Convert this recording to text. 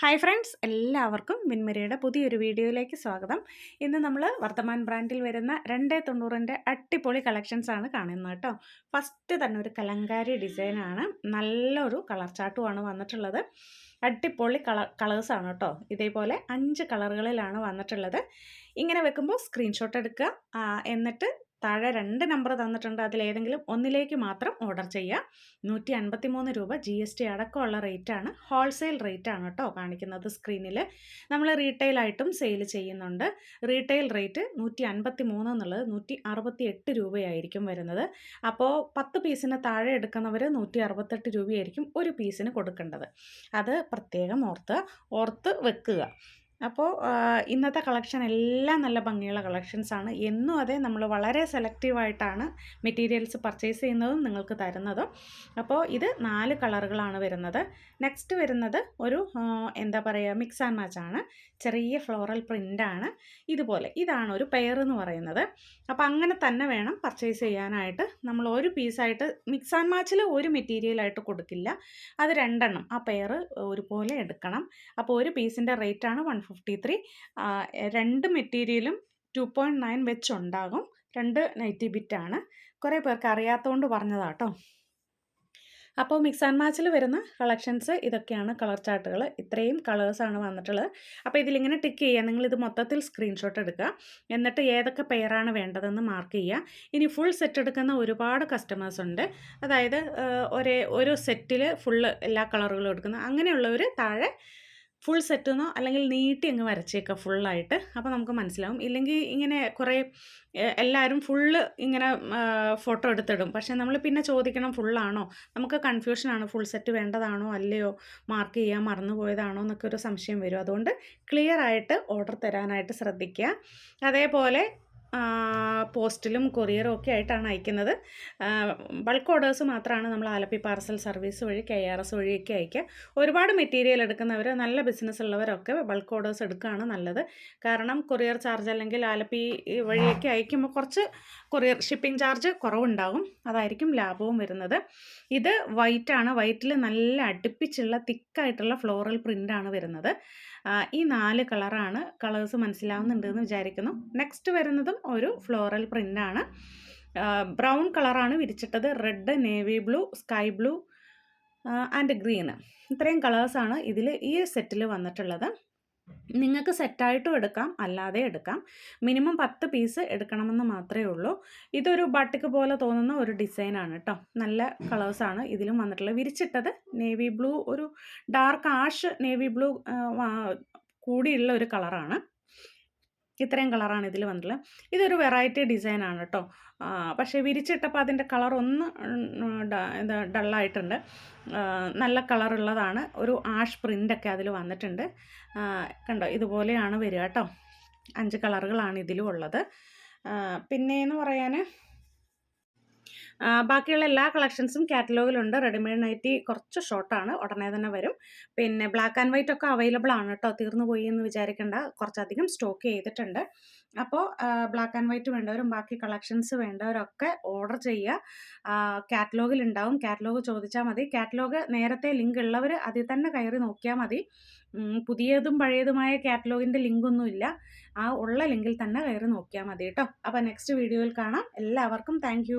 Hi friends എല്ലാവർക്കും വിൻമരയുടെ പുതിയൊരു വീഡിയോയിലേക്ക് സ്വാഗതം. ഇന്ന് നമ്മൾ വർത്തമാൻ ബ്രാൻഡിൽ വരുന്ന രണ്ടേ തൊണ്ണൂറിന്റെ അടിപൊളി കളക്ഷൻസ് ആണ് കാണുന്നത് കേട്ടോ. ഫസ്റ്റ് തന്നെ ഒരു കലങ്കാരി ഡിസൈനാണ് നല്ലൊരു കളർ ചാട്ടുമാണ് വന്നിട്ടുള്ളത്. അടിപൊളി കളർ കളേഴ്സാണ് കേട്ടോ. ഇതേപോലെ അഞ്ച് കളറുകളിലാണ് വന്നിട്ടുള്ളത്. ഇങ്ങനെ വെക്കുമ്പോൾ സ്ക്രീൻഷോട്ട് എടുക്കുക. എന്നിട്ട് താഴെ രണ്ട് നമ്പർ തന്നിട്ടുണ്ട്. അതിലേതെങ്കിലും ഒന്നിലേക്ക് മാത്രം ഓർഡർ ചെയ്യുക. നൂറ്റി അൻപത്തി മൂന്ന് രൂപ ജി എസ് ടി അടക്കമുള്ള റേറ്റാണ് ഹോൾസെയിൽ റേറ്റാണ് കേട്ടോ കാണിക്കുന്നത് സ്ക്രീനിൽ നമ്മൾ റീറ്റെയിലായിട്ടും സെയിൽ ചെയ്യുന്നുണ്ട് റീറ്റെയിൽ റേറ്റ് നൂറ്റി അൻപത്തി മൂന്ന് എന്നുള്ളത് നൂറ്റി അറുപത്തി എട്ട് രൂപയായിരിക്കും വരുന്നത്. അപ്പോൾ പത്ത് പീസിന് താഴെ എടുക്കുന്നവർ നൂറ്റി അറുപത്തെട്ട് രൂപയായിരിക്കും ഒരു പീസിന് കൊടുക്കേണ്ടത്. അത് പ്രത്യേകം ഓർത്ത് ഓർത്ത് വെക്കുക. അപ്പോൾ ഇന്നത്തെ കളക്ഷൻ എല്ലാം നല്ല ഭംഗിയുള്ള കളക്ഷൻസ് ആണ്. എന്നും അതെ നമ്മൾ വളരെ സെലക്റ്റീവായിട്ടാണ് മെറ്റീരിയൽസ് പർച്ചേസ് ചെയ്യുന്നതും നിങ്ങൾക്ക് തരുന്നതും. അപ്പോൾ ഇത് നാല് കളറുകളാണ് വരുന്നത്. നെക്സ്റ്റ് വരുന്നത് ഒരു എന്താ പറയുക മിക്സ് ആൻഡ് മാച്ച് ആണ്. ചെറിയ ഫ്ലോറൽ പ്രിന്റാണ് ഇതുപോലെ ഇതാണ് ഒരു പെയർ എന്ന് പറയുന്നത്. അപ്പോൾ അങ്ങനെ തന്നെ വേണം പർച്ചേസ് ചെയ്യാനായിട്ട്. നമ്മൾ ഒരു പീസായിട്ട് മിക്സ് ആൻഡ് മാച്ചിൽ ഒരു മെറ്റീരിയലായിട്ട് കൊടുക്കില്ല. അത് രണ്ടെണ്ണം ആ പെയർ ഒരുപോലെ എടുക്കണം. അപ്പോൾ ഒരു പീസിന്റെ റേറ്റാണ് വൺ ഫിഫ്റ്റി ത്രീ രണ്ട് മെറ്റീരിയലും ടു പോയിന്റ് നയൻ വെച്ചുണ്ടാകും. രണ്ട് നൈറ്റി ബിറ്റാണ് കുറേ പേർക്ക് അറിയാത്തതുകൊണ്ട് പറഞ്ഞതാട്ടോ അപ്പോൾ മിക്സ് ആൻഡ് മാച്ചിൽ വരുന്ന കളക്ഷൻസ് ഇതൊക്കെയാണ് കളർ ചാർട്ടുകൾ ഇത്രയും കളേഴ്സാണ് വന്നിട്ടുള്ളത്. അപ്പോൾ ഇതിലിങ്ങനെ ടിക്ക് ചെയ്യുക. നിങ്ങളിത് മൊത്തത്തിൽ സ്ക്രീൻഷോട്ട് എടുക്കുക. എന്നിട്ട് ഏതൊക്കെ പെയറാണ് വേണ്ടതെന്ന് മാർക്ക് ചെയ്യുക. ഇനി ഫുൾ സെറ്റ് എടുക്കുന്ന ഒരുപാട് കസ്റ്റമേഴ്സ് ഉണ്ട്. അതായത് ഒരേ ഒരു സെറ്റിൽ ഫുള്ള് എല്ലാ കളറുകളും എടുക്കുന്ന അങ്ങനെയുള്ളവർ താഴെ ഫുൾ സെറ്റ് സെറ്റെന്നോ അല്ലെങ്കിൽ നീട്ടി അങ്ങ് വരച്ചേക്കുക ഫുള്ളായിട്ട് അപ്പോൾ നമുക്ക് മനസ്സിലാവും. ഇല്ലെങ്കിൽ ഇങ്ങനെ കുറേ എല്ലാവരും ഫുള്ള് ഇങ്ങനെ ഫോട്ടോ എടുത്തിടും. പക്ഷേ നമ്മൾ പിന്നെ ചോദിക്കണം ഫുള്ളാണോ നമുക്ക് കൺഫ്യൂഷനാണ് ഫുൾ സെറ്റ് വേണ്ടതാണോ? അല്ലയോ? മാർക്ക് ചെയ്യാൻ മറന്നുപോയതാണോ എന്നൊക്കെ ഒരു സംശയം വരും. അതുകൊണ്ട് ക്ലിയർ ആയിട്ട് ഓർഡർ തരാനായിട്ട് ശ്രദ്ധിക്കുക. അതേപോലെ പോസ്റ്റിലും കൊറിയറും ഒക്കെ ആയിട്ടാണ് അയക്കുന്നത്. ബൾക്ക് ഓർഡേഴ്സ് മാത്രമാണ് നമ്മൾ ആലപ്പി പാർസൽ സർവീസ് വഴി കെ ആർ എസ് വഴിയൊക്കെ അയക്കുക. ഒരുപാട് മെറ്റീരിയൽ എടുക്കുന്നവർ നല്ല ബിസിനസ് ഉള്ളവരൊക്കെ ബൾക്ക് ഓർഡേഴ്സ് എടുക്കുകയാണ് നല്ലത്. കാരണം കൊറിയർ ചാർജ് അല്ലെങ്കിൽ ആലപ്പി വഴിയൊക്കെ അയക്കുമ്പോൾ കുറച്ച് കൊറിയർ ഷിപ്പിംഗ് ചാർജ് കുറവുണ്ടാകും. അതായിരിക്കും ലാഭവും വരുന്നത്. ഇത് വൈറ്റ് ആണ്. വൈറ്റിൽ നല്ല അടുപ്പിച്ചുള്ള തിക്കായിട്ടുള്ള ഫ്ലോറൽ പ്രിന്റാണ് വരുന്നത്. ഈ നാല് കളറാണ് കളേഴ്സ് മനസ്സിലാവുന്നുണ്ടെന്ന് വിചാരിക്കുന്നു. നെക്സ്റ്റ് വരുന്നതും ഒരു ഫ്ലോറൽ പ്രിന്റാണ് ബ്രൗൺ കളറാണ് വിരിച്ചിട്ടത്. Red navy blue sky blue and green ഇത്രയും കളേഴ്സാണ് ഇതിൽ ഈ സെറ്റിൽ വന്നിട്ടുള്ളത്. നിങ്ങൾക്ക് സെറ്റായിട്ടും എടുക്കാം അല്ലാതെ എടുക്കാം. മിനിമം പത്ത് പീസ് എടുക്കണമെന്ന് മാത്രമേ ഉള്ളൂ. ഇതൊരു ബട്ടിക്ക് പോലെ തോന്നുന്ന ഒരു ഡിസൈനാണ് കേട്ടോ നല്ല കളേഴ്സാണ് ഇതിലും വന്നിട്ടുള്ളത്. വിരിച്ചിട്ടത് നേവി ബ്ലൂ ഒരു ഡാർക്ക് ആഷ് നേവി ബ്ലൂ കൂടിയുള്ള ഒരു കളറാണ്. ഇത്രയും കളറാണ് ഇതിൽ വന്നിട്ടുള്ളത് ഇതൊരു വെറൈറ്റി ഡിസൈനാണ് കേട്ടോ പക്ഷേ വിരിച്ചിട്ടപ്പോൾ അതിന്റെ കളർ ഒന്ന് എന്താ ഡള്ളായിട്ടുണ്ട് നല്ല കളറുള്ളതാണ് ഒരു ആഷ് പ്രിന്റൊക്കെ അതിൽ വന്നിട്ടുണ്ട്. കണ്ടോ? ഇതുപോലെയാണ് വരിക കേട്ടോ അഞ്ച് കളറുകളാണ് ഇതിലും ഉള്ളത്. പിന്നെ പിന്നെയെന്ന് പറയാൻ ബാക്കിയുള്ള എല്ലാ കളക്ഷൻസും കാറ്റലോഗിലുണ്ട്. റെഡിമെയ്ഡ് നൈറ്റി കുറച്ച് ഷോർട്ടാണ്. ഉടനെ തന്നെ വരും. പിന്നെ ബ്ലാക്ക് ആൻഡ് വൈറ്റ് ഒക്കെ അവൈലബിൾ ആണ് കേട്ടോ തീർന്നു പോയി എന്ന് വിചാരിക്കേണ്ട. കുറച്ചധികം സ്റ്റോക്ക് ചെയ്തിട്ടുണ്ട്. അപ്പോൾ ബ്ലാക്ക് ആൻഡ് വൈറ്റ് വേണ്ടവരും ബാക്കി കളക്ഷൻസ് വേണ്ടവരൊക്കെ ഓർഡർ ചെയ്യുക. കാറ്റലോഗിൽ ഉണ്ടാവും. കാറ്റലോഗ് ചോദിച്ചാൽ മതി. കാറ്റലോഗ് നേരത്തെ ലിങ്ക് ഉള്ളവർ അതിൽ തന്നെ കയറി നോക്കിയാൽ മതി. പുതിയതും പഴയതുമായ കാറ്റലോഗിന്റെ ലിങ്കൊന്നുമില്ല ആ ഉള്ള ലിങ്കിൽ തന്നെ കയറി നോക്കിയാൽ മതി കേട്ടോ അപ്പോൾ നെക്സ്റ്റ് വീഡിയോയിൽ കാണാം. എല്ലാവർക്കും താങ്ക്